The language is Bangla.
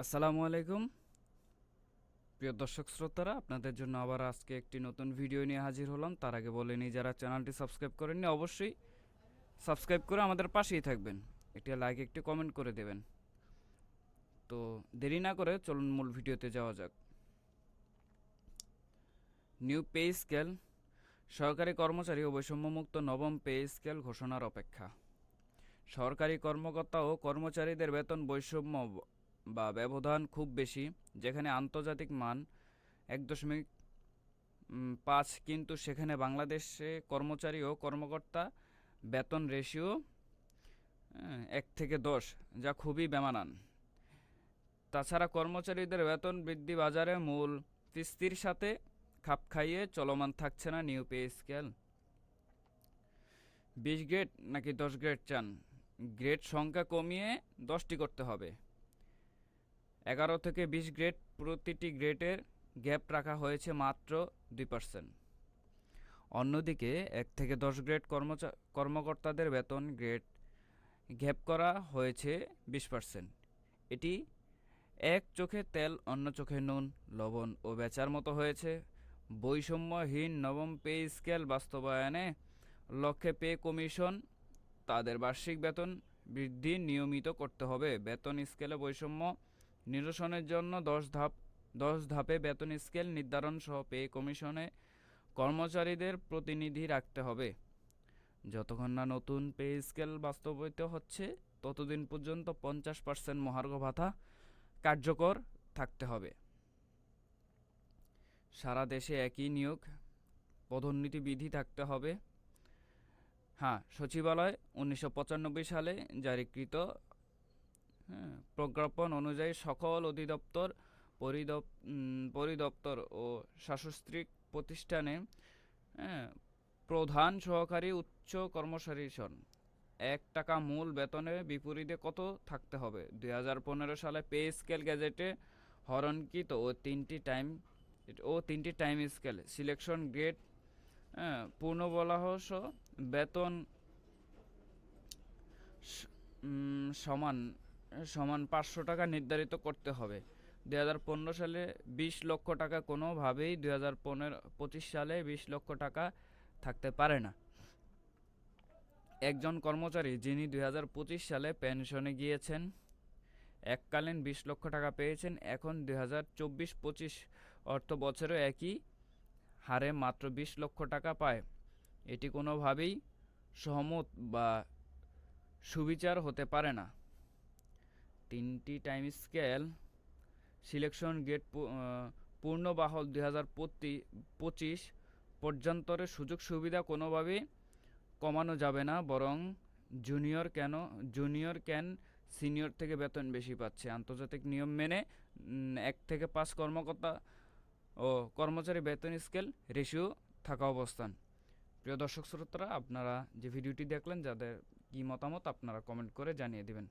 আসসালামু আলাইকুম। প্রিয় দর্শক শ্রোতারা, আপনাদের জন্য আবার আজকে একটি নতুন ভিডিও নিয়ে হাজির হলাম। তার আগে বলে নিই, যারা চ্যানেলটি সাবস্ক্রাইব করেননি, অবশ্যই সাবস্ক্রাইব করে আমাদের পাশেই থাকবেন। একটি লাইক, একটি কমেন্ট করে দেবেন। তো দেরি না করে চলুন মূল ভিডিওতে যাওয়া যাক। নিউ পে স্কেল, সরকারি কর্মচারী ও বৈষম্যমুক্ত নবম পে স্কেল ঘোষণার অপেক্ষা। সরকারি কর্মকর্তা ও কর্মচারীদের বেতন বৈষম্য বা ব্যবধান খুব বেশি, যেখানে আন্তর্জাতিক মান এক দশমিক পাঁচ, কিন্তু সেখানে বাংলাদেশে কর্মচারী ও কর্মকর্তা বেতন রেশিও এক থেকে দশ, যা খুবই বেমানান। তাছাড়া কর্মচারীদের বেতন বৃদ্ধি বাজারে মূল কিস্তির সাথে খাপ খাইয়ে চলমান থাকছে না নিউ পে স্কেল। বিশ গ্রেড নাকি দশ গ্রেড চান? গ্রেড সংখ্যা কমিয়ে দশটি করতে হবে। এগারো থেকে বিশ গ্রেড প্রতিটি গ্রেডের গ্যাপ রাখা হয়েছে মাত্র দুই পার্সেন্ট। অন্যদিকে এক থেকে দশ গ্রেড কর্মকর্তাদের বেতন গ্রেড গ্যাপ করা হয়েছে বিশ পার্সেন্ট। এটি এক চোখে তেল, অন্য চোখে নুন, লবণ ও বেচার মতো হয়েছে। বৈষম্যহীন নবম পে স্কেল বাস্তবায়নে লক্ষ্যে পে কমিশন তাদের বার্ষিক বেতন বৃদ্ধি নিয়মিত করতে হবে। বেতন স্কেলে বৈষম্য নিরসনের জন্য দশ ধাপ, দশ ধাপে বেতন স্কেল নির্ধারণ সহ পে কমিশনে কর্মচারীদের প্রতিনিধি রাখতে হবে। যতক্ষণ না নতুন পে স্কেল বাস্তবায়িত হচ্ছে, ততদিন পর্যন্ত পঞ্চাশ পার্সেন্ট মহার্ঘ ভাতা কার্যকর থাকতে হবে। সারা দেশে একই নিয়োগ, পদোন্নতি বিধি থাকতে হবে। হ্যাঁ সচিবালয় উনিশশো পঁচানব্বই সালে জারিকৃত হ্যাঁ, প্রজ্ঞাপন অনুযায়ী সকল অধিদপ্তর পরিদপ পরিদপ্তর ও শাসস্ত্রিক প্রতিষ্ঠানে হ্যাঁ, প্রধান সহকারী উচ্চ কর্মচারী সন। এক টাকা মূল বেতনের বিপরীতে কত থাকতে হবে? দু হাজার পনেরো সালে পে স্কেল গ্যাজেটে হরণকৃত ও তিনটি টাইম ও তিনটি টাইম স্কেল সিলেকশন গ্রেড হ্যাঁ, পূর্ণবলাহ সহ বেতন সমান সমান পাঁচশো টাকা নির্ধারিত করতে হবে। দুই হাজার পনেরো সালে বিশ লক্ষ টাকা কোনোভাবেই দুই হাজার সালে বিশ লক্ষ টাকা থাকতে পারে না। একজন কর্মচারী যিনি দুই হাজার পঁচিশ সালে পেনশনে গিয়েছেন, এককালীন বিশ লক্ষ টাকা পেয়েছেন, এখন দুই হাজার চব্বিশ পঁচিশ অর্থ বছরে একই হারে মাত্র বিশ লক্ষ টাকা পায়। এটি কোনোভাবেই সহমত বা সুবিচার হতে পারে না। তিনটি টাইম স্কেল সিলেকশন গেট পূর্ণ বাহল দুই হাজার পঁচিশ পর্যন্তরে সুযোগ সুবিধা কোনোভাবেই কমানো যাবে না, বরং জুনিয়র কেন জুনিয়র ক্যান সিনিয়র থেকে বেতন বেশি পাচ্ছে। আন্তর্জাতিক নিয়ম মেনে এক থেকে পাঁচ কর্মকর্তা ও কর্মচারী বেতন স্কেল রেশিও থাকা অবস্থান। প্রিয় দর্শক শ্রোতারা, আপনারা যে ভিডিওটি দেখলেন, যাদের কি মতামত, আপনারা কমেন্ট করে জানিয়ে দিবেন।